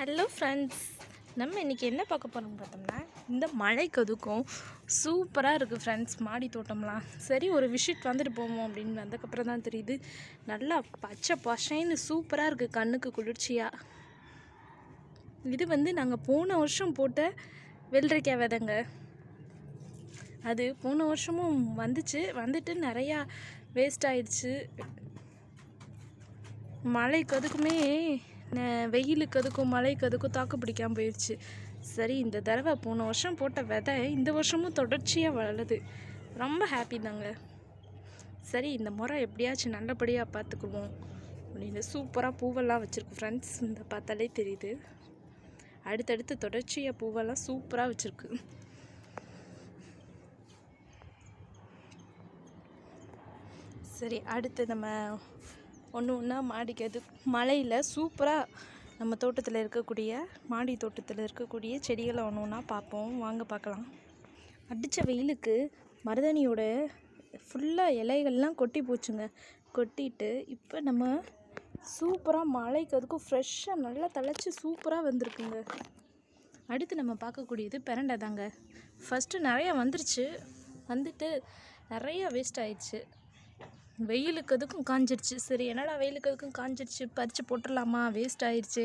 Hello friends நம்ம இன்றைக்கி என்ன பார்க்க போகிறோம் பார்த்தோம்னா இந்த மழைக்கு அதுக்கும் சூப்பராக இருக்குது ஃப்ரெண்ட்ஸ் மாடி தோட்டம்லாம். சரி ஒரு விசிட் வந்துட்டு போவோம் அப்படின்னு வந்ததுக்கப்புறம் தான் தெரியுது. நல்லா பச்சை பசைன்னு சூப்பராக இருக்குது கண்ணுக்கு குளிர்ச்சியாக இது வந்து நாங்கள் போன வருஷம் போட்ட வெள்ளரிக்காய் விதைங்க. அது போன வருஷமும் வந்துச்சு. வந்துட்டு நிறையா வேஸ்ட் ஆயிடுச்சு. மழைக்கு அதுக்குமே வெயிலுக்கு அதுக்கும் மழைக்கு அதுக்கும் தாக்கு பிடிக்காமல் போயிடுச்சு சரி இந்த தடவை போன வருஷம் போட்ட விதை இந்த வருஷமும் தொடர்ச்சியாக வளருது. ரொம்ப ஹாப்பி தாங்க. சரி இந்த முறை எப்படியாச்சும் நல்லபடியாக பார்த்துக்குவோம். அப்படின்னு சூப்பராக பூவெல்லாம் வச்சுருக்கு ஃப்ரெண்ட்ஸ் இந்த பார்த்தாலே தெரியுது. அடுத்தடுத்து தொடர்ச்சியாக பூவெல்லாம் சூப்பராக வச்சுருக்கு. சரி அடுத்து நம்ம ஒன்று ஒன்றா மாடிக்கிறது மழையில் சூப்பராக நம்ம தோட்டத்தில் இருக்கக்கூடிய மாடி தோட்டத்தில் இருக்கக்கூடிய செடிகளை ஒன்று ஒன்றா பார்ப்போம். வாங்க பார்க்கலாம். அடித்த வெயிலுக்கு மருதாணியோட ஃபுல்லாக இலைகள்லாம் கொட்டி போச்சுங்க. கொட்டிட்டு இப்போ நம்ம சூப்பராக மழைக்கு அதுக்கும் ஃப்ரெஷ்ஷாக நல்லா தழைச்சி சூப்பராக வந்திருக்குங்க. அடுத்து நம்ம பார்க்கக்கூடியது பிரண்டை தாங்க. ஃபஸ்ட்டு நிறையா வந்துருச்சு. வந்துட்டு நிறையா வேஸ்ட் ஆயிடுச்சு. வெயிலுக்கு அதுக்கும் காஞ்சிருச்சு. சரி என்னடா வெயிலுக்கு அதுக்கும் காஞ்சிருச்சு? பறித்து போட்டுடலாமா? வேஸ்ட் ஆயிடுச்சு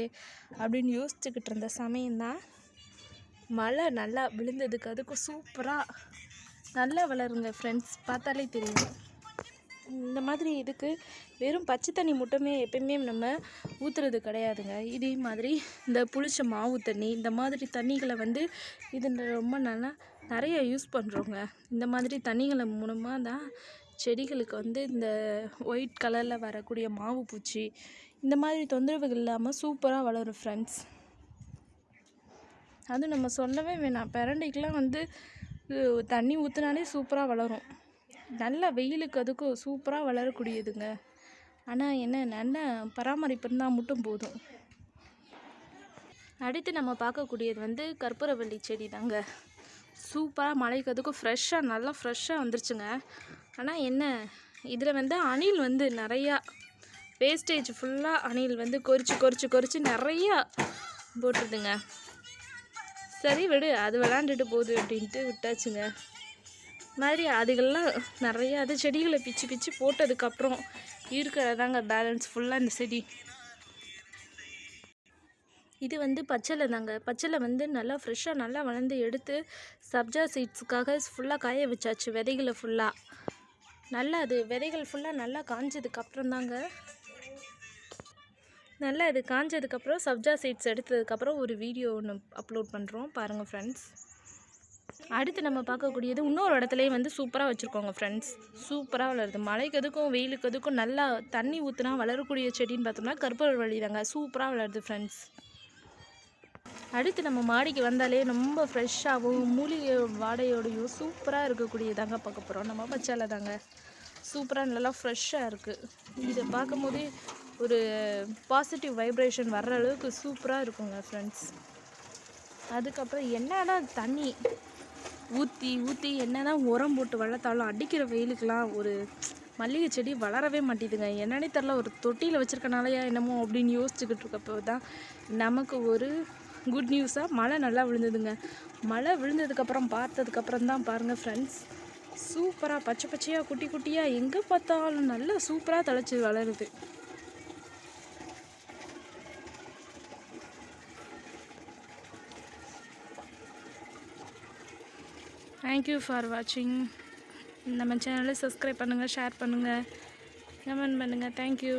அப்படின்னு யோசிச்சுக்கிட்டு இருந்த சமயம்தான் மழை நல்லா விழுந்ததுக்கு அதுக்கும் சூப்பராக நல்லா வளருங்க ஃப்ரெண்ட்ஸ் பார்த்தாலே தெரியும் இந்த மாதிரி இதுக்கு வெறும் பச்சை தண்ணி மட்டுமே எப்பயுமே நம்ம ஊற்றுறது கிடையாதுங்க. இதே மாதிரி இந்த புளிச்ச மாவு தண்ணி இந்த மாதிரி தண்ணிகளை வந்து இது ரொம்ப நல்லா நிறைய யூஸ் பண்ணுறோங்க இந்த மாதிரி தண்ணிகளை மூலமாக தான் செடிகளுக்கு வந்து இந்த ஒயிட் கலரில் வரக்கூடிய மாவு பூச்சி இந்த மாதிரி தொந்தரவுகள் இல்லாமல் சூப்பராக வளரும் ஃப்ரெண்ட்ஸ் அது நம்ம சொல்லவே வேணாம். பிரண்டைக்கெலாம் வந்து தண்ணி ஊற்றுனாலே சூப்பராக வளரும். நல்லா வெயிலுக்கு அதுக்கும் சூப்பராக வளரக்கூடியதுங்க. ஆனால் என்ன நல்ல பராமரிப்பு இருந்தால் மட்டும் போதும். அடுத்து நம்ம பார்க்கக்கூடியது வந்து கற்பூரவள்ளி செடி தாங்க. சூப்பராக மலைக்கிறதுக்கும் ஃப்ரெஷ்ஷாக நல்லா ஃப்ரெஷ்ஷாக வந்துருச்சுங்க. ஆனால் என்ன இதில் வந்து அணில் வந்து நிறையா வேஸ்டேஜ் ஃபுல்லாக அணில் வந்து கொறிச்சு கொறிச்சு கொறிச்சு நிறையா போட்டுருதுங்க. சரி விடு அது விளாண்டுட்டு போகுது அப்படின்ட்டு விட்டாச்சுங்க. மாதிரி அதுகள்லாம் நிறையா அது செடிகளை பிச்சு பிச்சு போட்டதுக்கப்புறம் இருக்கிறதாங்க பேலன்ஸ் ஃபுல்லாக இந்த செடி. இது வந்து பச்சலை தாங்க பச்சலை வந்து நல்லா ஃப்ரெஷ்ஷாக நல்லா வளர்ந்து எடுத்து சப்ஜா சீட்ஸுக்காக ஃபுல்லாக காய வச்சாச்சு விதைகளை ஃபுல்லாக நல்லா அது விதைகள் ஃபுல்லாக நல்லா காஞ்சதுக்கப்புறம் தாங்க. நல்லா இது காஞ்சதுக்கப்புறம் சப்ஜா சீட்ஸ் எடுத்ததுக்கப்புறம் ஒரு வீடியோ ஒன்று அப்லோட் பண்ணுறோம் பாருங்கள் ஃப்ரெண்ட்ஸ் அடுத்து நம்ம பார்க்கக்கூடியது இன்னொரு இடத்துலையே வந்து சூப்பராக வச்சுருக்கோங்க ஃப்ரெண்ட்ஸ் சூப்பராக வளருது. மழைக்கு எதுக்கும் வெயிலுக்கு எதுக்கும் நல்லா தண்ணி ஊற்றுனா வளரக்கூடிய செடின்னு பார்த்தோம்னா கற்பூரவள்ளி தாங்க. சூப்பராக வளருது ஃப்ரெண்ட்ஸ் அடுத்து நம்ம மாடிக்கு வந்தாலே ரொம்ப ஃப்ரெஷ்ஷாகவும் மூலிகை வாடையோடையும் சூப்பராக இருக்கக்கூடியதாங்க பார்க்க போகிறோம் நம்ம பச்சால தாங்க. சூப்பராக நல்லா ஃப்ரெஷ்ஷாக இருக்குது இதை பார்க்கும்போதே ஒரு பாசிட்டிவ் வைப்ரேஷன் வர்ற அளவுக்கு சூப்பராக இருக்குங்க ஃப்ரெண்ட்ஸ் அதுக்கப்புறம் என்னன்னா தண்ணி. ஊற்றி ஊற்றி என்னதான் உரம் போட்டு வளர்த்தாலும் அடிக்கிற வெயிலுக்கெலாம் ஒரு மல்லிகை செடி வளரவே மாட்டேதுங்க. என்னன்னே தெரில ஒரு தொட்டியில் வச்சுருக்கனாலயா என்னமோ அப்படின்னு யோசிச்சுக்கிட்டு இருக்கப்போ தான் நமக்கு ஒரு குட் நியூஸாக மழை நல்லா விழுந்ததுங்க. மழை விழுந்ததுக்கப்புறம் பார்த்ததுக்கப்புறம் தான் பாருங்கள் ஃப்ரெண்ட்ஸ் சூப்பராக பச்சை பச்சையாக குட்டி குட்டியாக எங்கே பார்த்தாலும் நல்லா சூப்பராக தழைச்சி வளருது. தேங்க்யூ ஃபார் வாட்சிங் நம்ம சேனலை சப்ஸ்கிரைப் பண்ணுங்கள் ஷேர் பண்ணுங்கள் கமெண்ட் பண்ணுங்கள் தேங்க்யூ